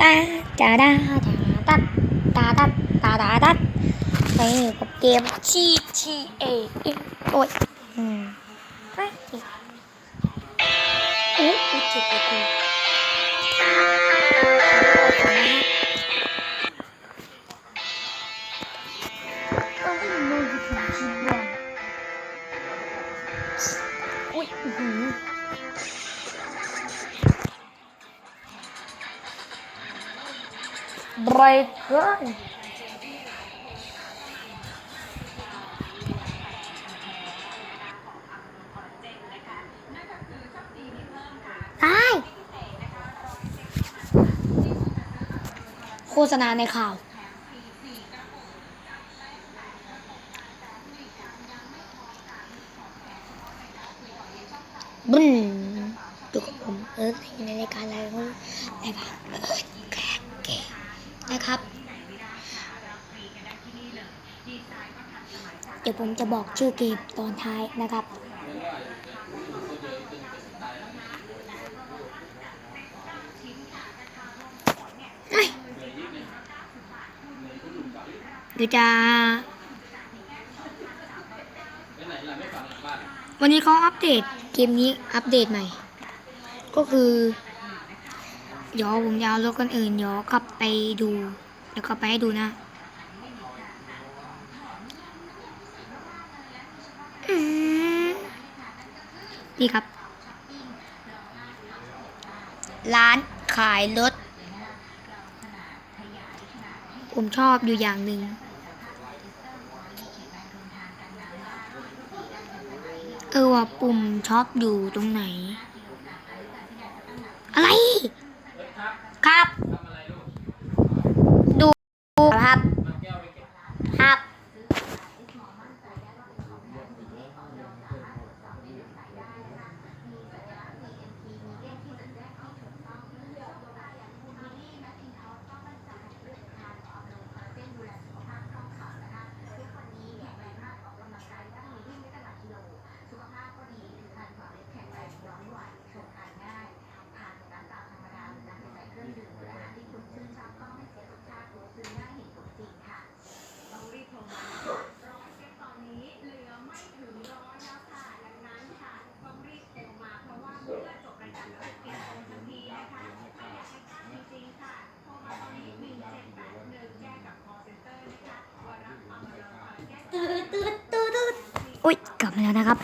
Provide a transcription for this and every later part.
ตาตาดาตาตาตาตาตาตาไไบรเกอร์ตายโฆษณาในข่าว บึ้นอยู่กับผมเอิร์ธในรายการอะไรก็รายการเอิร์ธแกะเกมนะครับ เดี๋ยวผมจะบอกชื่อเกมตอนท้ายนะครับเฮ้ยเดี๋ยวจะ วันนี้เขาอัปเดตเกมนี้อัปเดตใหม่ ก็คือ เดี๋ยวผมจะเอารถคนอื่นเดี๋ยวขับไปดู เดี๋ยวขับไปให้ดูนะอืม นี่ครับ ร้านขายรถ ผมชอบอยู่อย่างหนึ่ง เออว่าปุ่มช็อปอยู่ตรงไหน อะไร ครับ ดูครับ ครับ ตืดตืดตืดอุ๊ยกลับมาแล้วนะครับ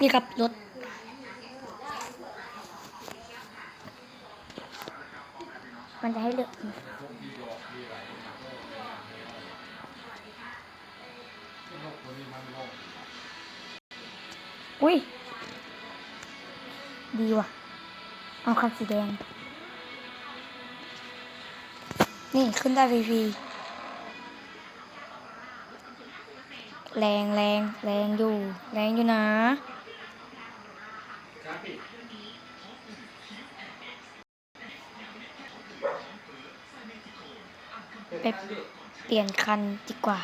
นี่ครับรถมันจะให้เลือกอุ้ย ดีว่ะ เอาคันสีแดง นี่ขึ้นได้ฟรีๆแรงแรงแรงอยู่ แรงอยู่นะไปเปลี่ยนคันดีกว่า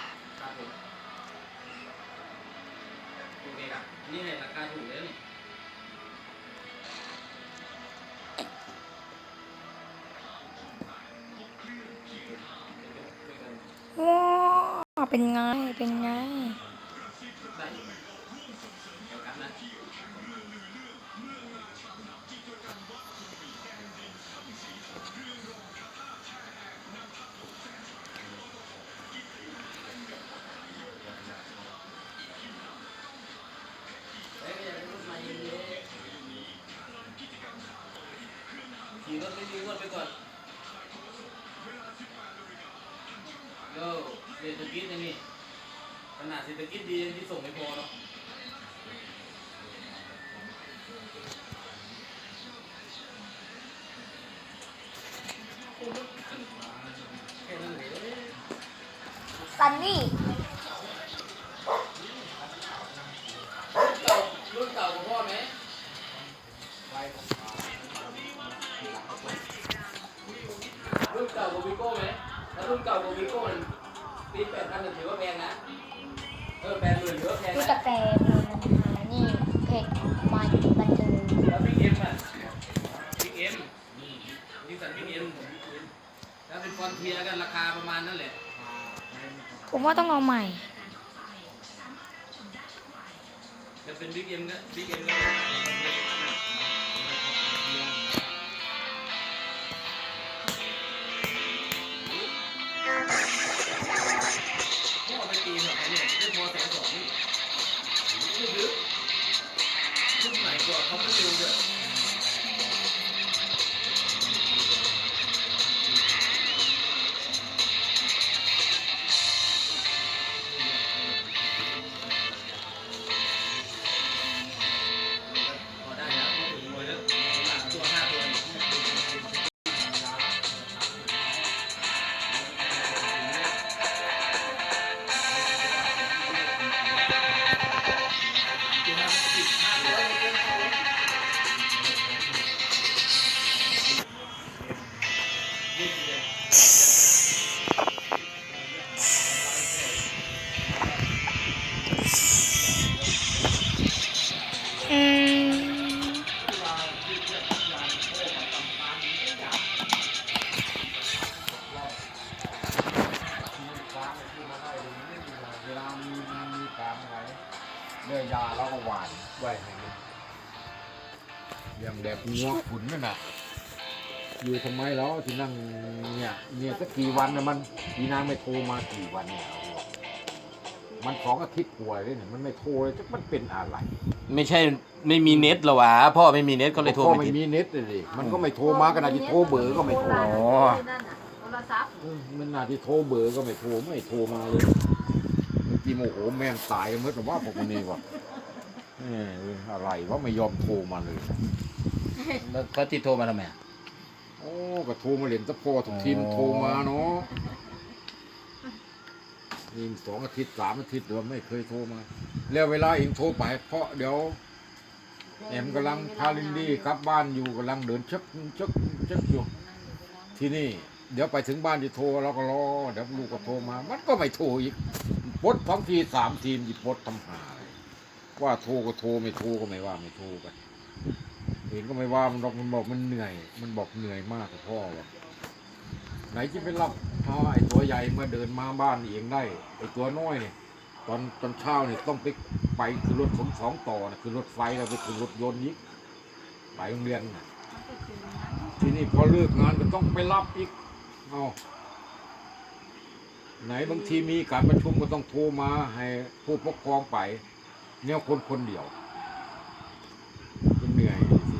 นี่ไงราคาถูกเลย เป็นไง เป็นไงได้อยู่เดี๋ยวกันนะขี่รถไม่ดีวดไปก่อน กิจยังนี่ขนาดเศรษฐกิจดียังที่ส่งไม่พอเนาะแค่นั้นเลยซันนี่รุ่นเก่าของพ่อไหมรุ่นเก่าของวิโก้ไหมแล้วรุ่นเก่าของวิโก้มัน ปีแปดพันถือว่าแพงนะ เออแปดหมื่นเยอะแต่เนื้อหานี่เผ็ดมันบันเทิงแล้วบิ๊กเอ็มอะบิ๊กเอ็มนี่สันบิ๊กเอ็มแล้วเป็นฟอนเทียกันราคาประมาณนั่นแหละ ผมว่าต้องเอาใหม่ จะเป็นบิ๊กเอ็มก็บิ๊กเอ็มก็ก็ ใหม่ก่อ เลื่อยยาแล้วก็หวานไว้ให้มันอย่างแบบงัวขุนนั่นน่ะอยู่ทำไมแล้วที่นั่งเนี่ยเนี่ยสักกี่วันนะมันพี่นางไม่โทรมากี่วันเนี่ยเอาหรอกมันสองอาทิตย์ป่วยเลยเนี่ยมันไม่โทรเลยจะมันเป็นอะไรไม่ใช่ไม่มีเน็ตเหรอวะพ่อไม่มีเน็ตก็เลยโทรพ่อไม่ไม่ติด มีเน็ตเลยดิมันก็ไม่โทรมาขนาดที่โทรเบอร์ก็ไม่โทรอ๋อเออมันนาที่โทรเบอร์ก็ไม่โทรไม่โทรมาเลยเมื่อกี้โมโหแม่งตายกันเมื่อแต่ว่าผมคนนี้ว่ะเออ อะไรว่าไม่ยอมโทรมาเลย แล้วเขาติดโทรมาทำไมอะโอ้ก็โทรมาเล่นตะพอทุกทีมนโทรมาเนาะยิงสองอาทิตย์สามอาทิตย์เดี๋ยวไม่เคยโทรมา แล้วเวลาเองโทรไป เพราะเดี๋ยวแอมกำลังพาลินดี้กลับบ้านอยู่กำลังเดินชักชักชักอยู่ที่นี่ เดี๋ยวไปถึงบ้านจะโทรเราก็รอเดี๋ยวลูกก็โทรมา มันก็ไม่โทรอีกพดสองทีสามทีมหยิบพดทำหาอะไร ว่าโทรก็โทรไม่โทรก็ไม่ว่าไม่โทรกันเห็นก็ไม่ว่ามันหรอกมันบอกมันเหนื่อย มันบอกเหนื่อยมากกับพ่อว่ะไหนจะไปรับพาไอ้ตัวใหญ่มาเดินมาบ้านเองได้ไอ้ตัวน้อยเนี่ยตอนตอนเช้าเนี่ยต้องไปไปคือรถขนสองต่อนะคือรถไฟแล้วไปคือรถยนต์ยิกไปโรงเรียนนะทีนี้พอเลิกงานก็ต้องไปรับอีกเอาไหนบางทีมีการประชุมก็ต้องโทรมาให้ผู้ปกครองไป เนี่ยคนคนเดียวมันเหนื่อยสิ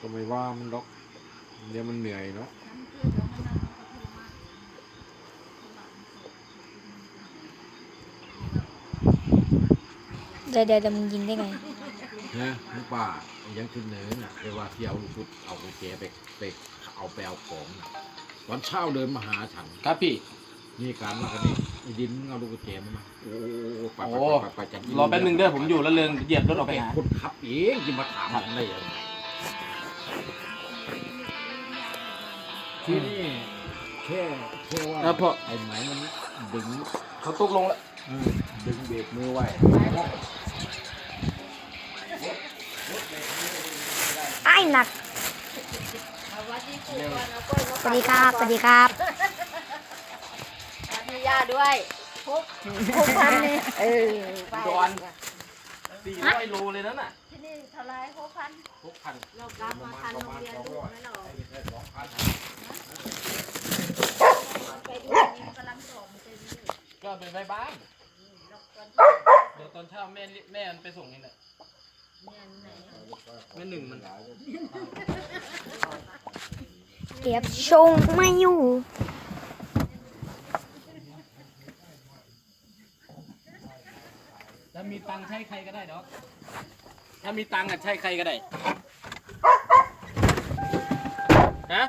ก็ไม่ว่ามันหรอกเดี๋ยวมันเหนื่อยเนาะเดี๋ยวเดี๋ยวเดี๋ยวมึงยิงได้ไงนะลูกป้ายังขึ้นเนินน่ะเรียกว่าที่เอาลูกชุดเอากุญแจไปไปเอาไปเอาของน่ะตอนเช้าเดินมาหาฉันครับพี่นี่การมากันนี่ ไอ้ดินเอาลูกกุญแจมาไหมโอ้ไปไปโอ้ไปไปจัดรอแป๊บนึงเด้อผมอยู่แล้วเริงเหยียบรถออกไปหา คนขับเองที่มาถามผมได้ยังไงที่นี่แค่แค่ว่าแล้วพอ ไอ้ไหมมันดึงเขาตุกลงแล้วเออดึงเบรกมือไว้ไอ้หนักสวัสดีครับสวัสดีครับ มียาด้วยพกพกพันเลยเออไปดอนสี่ร้อยโลเลยนั่นน่ะที่นี่เท่าไรหกพันหกพันเรากลับมาทันโรงเรียนลูกไหมหรอไปดูนี่กำลังสอบมันจะดีก็ไปไปบ้านเดี๋ยวตอนเช้าแม่แม่มันไปส่งนี่แหละเนี่ยไหนแม่หนึ่งมันเก็บชงไม่อยู่ ถ้ามี ตังค์ใช้ใครก็ได้ดอก ถ้ามีตังค์อะใช้ใครก็ได้ ฮะ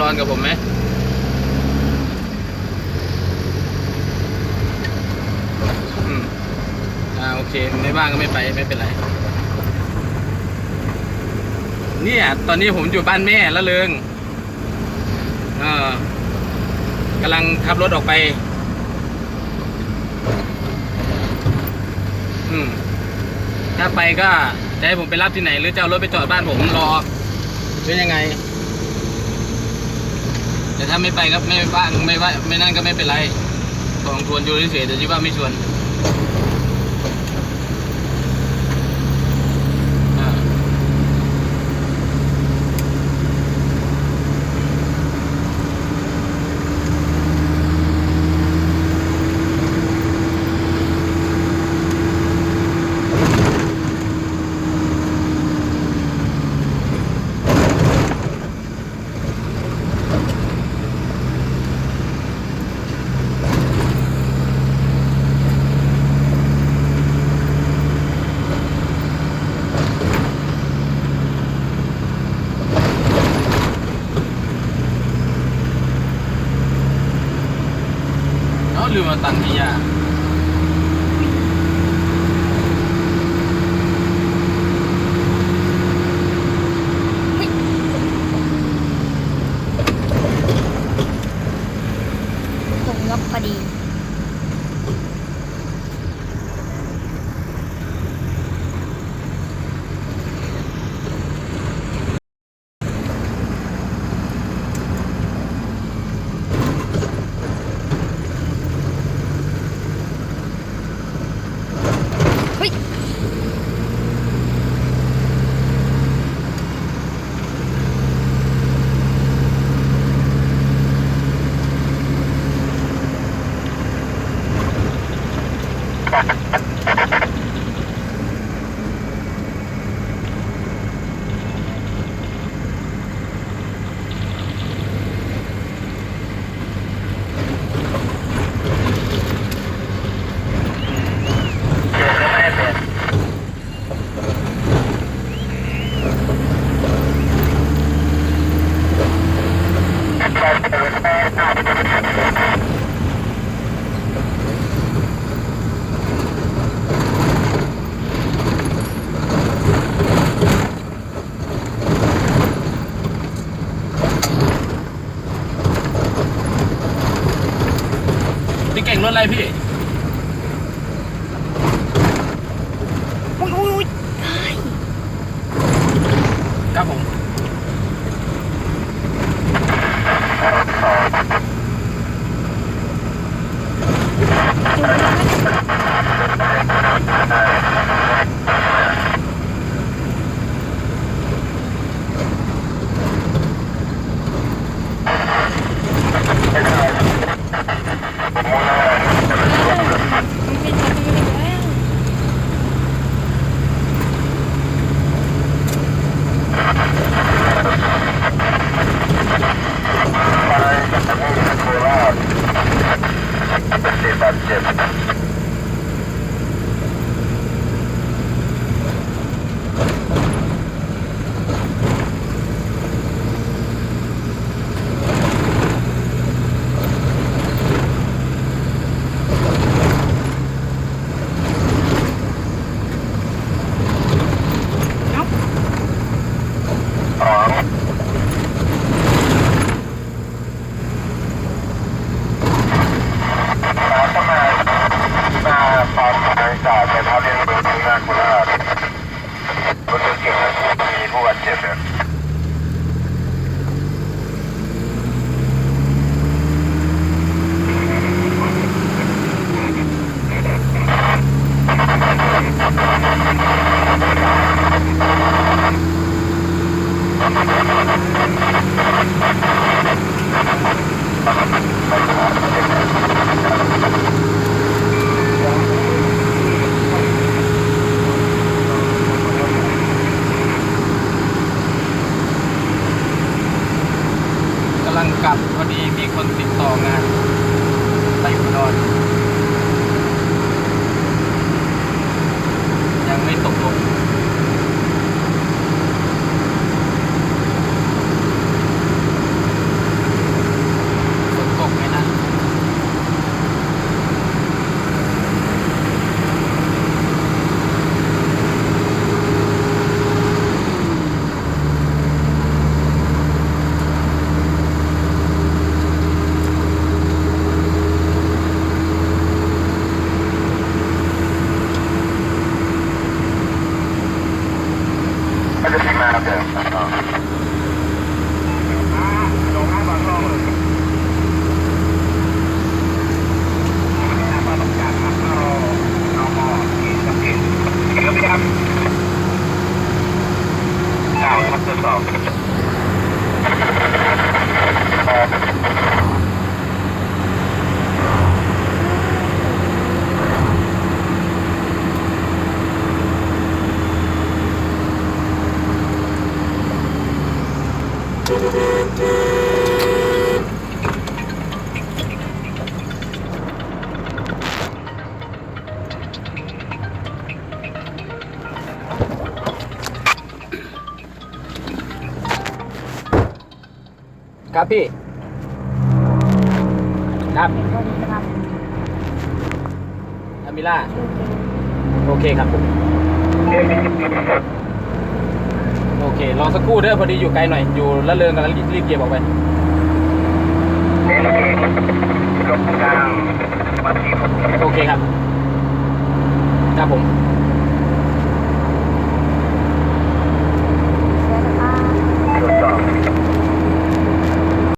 ดรกับผมไหมอืมอ่าโอเค ไม่ว่างก็ไม่ไปไม่เป็นไร เนี่ย ตอนนี้ผมอยู่บ้านแม่ละเริงเออกำลังขับรถออกไป อืม ถ้าไปก็จะให้ผมไปรับที่ไหน หรือจะเอารถไปจอดบ้านผมรอหรือยังไง แต่ถ้าไม่ไปก็ไม่ว่างไม่ว่าไม่นั่นก็ไม่เป็นไรของชวนอยู่เฉยๆแต่ที่ว่าไม่ชวน That. down, cut this off. ครับพี่ครับอามิล่า โอเคครับ โอเค รอสักครู่เด้อพอดีอยู่ไกลหน่อย อยู่ละเริงกันแล้วรีบเกียร์ออกไปโอเคครับ ครับผม